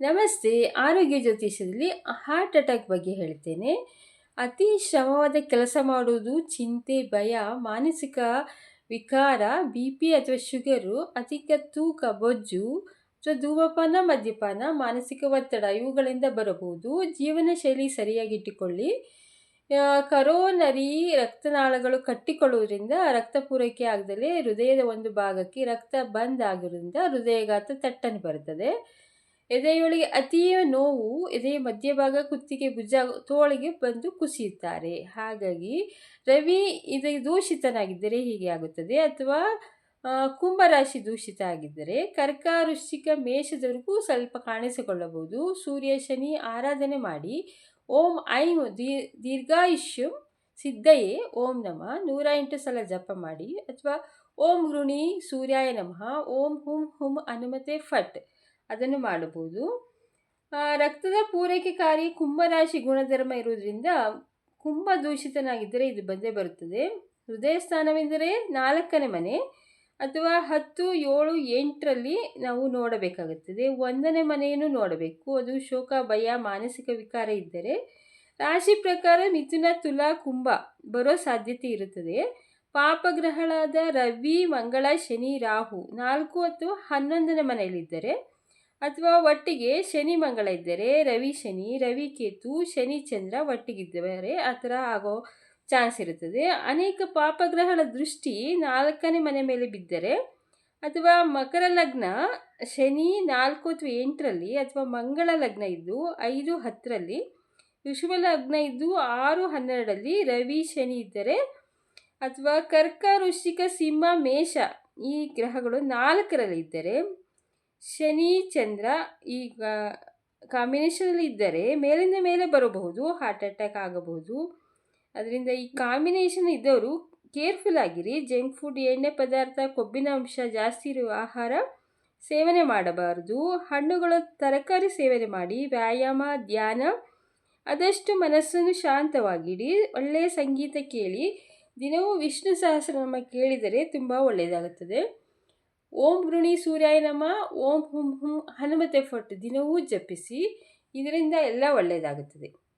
ನಮಸ್ತೆ, ಆರೋಗ್ಯ ಜ್ಯೋತಿಷ್ಯದಲ್ಲಿ heart attack ಬಗ್ಗೆ ಹೇಳ್ತೇನೆ. ಅತಿ ಶ್ರಮವಾದ ಕೆಲಸ ಮಾಡುವುದು ಚಿಂತೆ, ಭಯ, ಮಾನಸಿಕ ವಿಕಾರ ಬಿ ಪಿ ಅಥವಾ ಶುಗರು ಅಧಿಕ ತೂಕ, ಬೊಜ್ಜು ಅಥವಾ ಧೂಮಪಾನ, ಮದ್ಯಪಾನ, ಮಾನಸಿಕ ಒತ್ತಡ ಇವುಗಳಿಂದ ಬರಬಹುದು. ಜೀವನ ಶೈಲಿ ಸರಿಯಾಗಿಟ್ಟುಕೊಳ್ಳಿ ಕರೋನರಿ ರಕ್ತನಾಳಗಳು ಕಟ್ಟಿಕೊಳ್ಳುವುದರಿಂದ ರಕ್ತ ಪೂರೈಕೆ ಆಗದಲೇ ಹೃದಯದ ಒಂದು ಭಾಗಕ್ಕೆ ರಕ್ತ ಬಂದ್ ಆಗಿರೋದ್ರಿಂದ ಹೃದಯಘಾತ ತಟ್ಟನೆ ಬರುತ್ತದೆ. ಎದೆಯೊಳಗೆ ಅತೀವ ನೋವು ಎದೆಯ ಮಧ್ಯಭಾಗ ಕುತ್ತಿಗೆ ಭುಜ ತೋಳಿಗೆ ಬಂದು ಕುಸಿಯುತ್ತಾರೆ. ಹಾಗಾಗಿ ರವಿ ಇದು ದೂಷಿತನಾಗಿದ್ದರೆ ಹೀಗೆ ಆಗುತ್ತದೆ. ಅಥವಾ ಕುಂಭರಾಶಿ ದೂಷಿತ ಆಗಿದ್ದರೆ ಕರ್ಕ ವೃಶ್ಚಿಕ ಮೇಷದವರೆಗೂ ಸ್ವಲ್ಪ ಕಾಣಿಸಿಕೊಳ್ಳಬಹುದು. ಸೂರ್ಯ ಶನಿ ಆರಾಧನೆ ಮಾಡಿ. ಓಂ ಐಂ ದೀರ್ಘಾಯುಷ್ಯಂ ಸಿದ್ಧಯೇ. ಓಂ ನಮಃ. ನೂರ ಎಂಟು ಸಲ ಜಪ ಮಾಡಿ. ಅಥವಾ, ಓಂ ಋಣಿ ಸೂರ್ಯಾಯ ನಮಃ. ಓಂ ಹುಂ ಹುಂ ಹನುಮತೆ ಫಟ್. ಅದನ್ನು ಮಾಡಬಹುದು. ರಕ್ತದ ಪೂರೈಕೆಕಾರಿ ಕುಂಭರಾಶಿ ಗುಣಧರ್ಮ ಇರುವುದರಿಂದ ಕುಂಭ ದೂಷಿತನಾಗಿದ್ದರೆ ಇದು ಬಂದೇ ಬರುತ್ತದೆ. ಹೃದಯ ಸ್ಥಾನವೆಂದರೆ ನಾಲ್ಕನೇ ಮನೆ ಅಥವಾ ಹತ್ತು, ಏಳು, ಎಂಟರಲ್ಲಿ ನಾವು ನೋಡಬೇಕಾಗುತ್ತದೆ. ಒಂದನೇ ಮನೆಯನ್ನು ನೋಡಬೇಕು. ಅದು ಶೋಕ, ಭಯ, ಮಾನಸಿಕ ವಿಕಾರ ಇದ್ದರೆ ರಾಶಿ ಪ್ರಕಾರ ಮಿಥುನ, ತುಲಾ, ಕುಂಭ ಬರೋ ಸಾಧ್ಯತೆ ಇರುತ್ತದೆ. ಪಾಪಗ್ರಹಗಳಾದ ರವಿ, ಮಂಗಳ, ಶನಿ, ರಾಹು ನಾಲ್ಕು ಅಥವಾ ಹನ್ನೊಂದನೇ ಮನೆಯಲ್ಲಿದ್ದರೆ ಅಥವಾ ಒಟ್ಟಿಗೆ ಶನಿ ಮಂಗಳ ಇದ್ದರೆ ರವಿ ಶನಿ, ರವಿ ಕೇತು, ಶನಿ ಚಂದ್ರ ಒಟ್ಟಿಗಿದ್ದರೆ ಆ ಥರ ಆಗೋ ಚಾನ್ಸ್ ಇರುತ್ತದೆ. ಅನೇಕ ಪಾಪಗ್ರಹಗಳ ದೃಷ್ಟಿ ನಾಲ್ಕನೇ ಮನೆ ಮೇಲೆ ಬಿದ್ದರೆ ಅಥವಾ ಮಕರ ಲಗ್ನ ಶನಿ ನಾಲ್ಕು ಅಥವಾ ಎಂಟರಲ್ಲಿ ಅಥವಾ ಮಂಗಳ ಲಗ್ನ ಇದ್ದು ಐದು ಹತ್ತರಲ್ಲಿ ವಿಶ್ವ ಲಗ್ನ ಇದ್ದು ಆರು ಹನ್ನೆರಡರಲ್ಲಿ ರವಿ ಶನಿ ಇದ್ದರೆ ಅಥವಾ ಕರ್ಕ ವೃಶ್ಚಿಕ ಸಿಂಹ ಮೇಷ ಈ ಗ್ರಹಗಳು ನಾಲ್ಕರಲ್ಲಿ ಇದ್ದರೆ ಶನಿ ಚಂದ್ರ ಈಗ ಕಾಂಬಿನೇಷನಲ್ಲಿ ಇದ್ದರೆ ಮೇಲಿಂದ ಮೇಲೆ ಬರಬಹುದು ಹಾರ್ಟ್ ಅಟ್ಯಾಕ್ ಆಗಬಹುದು. ಅದರಿಂದ ಈ ಕಾಂಬಿನೇಷನ್ ಇದ್ದವರು ಕೇರ್ಫುಲ್ ಆಗಿರಿ ಜಂಕ್ ಫುಡ್ ಎಣ್ಣೆ ಪದಾರ್ಥ, ಕೊಬ್ಬಿನ ಅಂಶ, ಜಾಸ್ತಿ ಇರುವ ಆಹಾರ ಸೇವನೆ ಮಾಡಬಾರದು. ಹಣ್ಣುಗಳ ತರಕಾರಿ ಸೇವನೆ ಮಾಡಿ, ವ್ಯಾಯಾಮ, ಧ್ಯಾನ, ಆದಷ್ಟು ಮನಸ್ಸನ್ನು ಶಾಂತವಾಗಿಡಿ. ಒಳ್ಳೆಯ ಸಂಗೀತ ಕೇಳಿ, ದಿನವೂ ವಿಷ್ಣು ಸಹಸ್ರನಾಮ ಕೇಳಿದರೆ ತುಂಬ ಒಳ್ಳೆಯದಾಗುತ್ತದೆ. ಓಂ ಗೃಣಿ ಸೂರ್ಯಾಯ ನಮ ಓಂ ಹುಂ ಹುಂ ಹನುಮತೆ ಫಟ್ ದಿನವೂ ಜಪಿಸಿ ಇದರಿಂದ ಎಲ್ಲ ಒಳ್ಳೆಯದಾಗುತ್ತದೆ.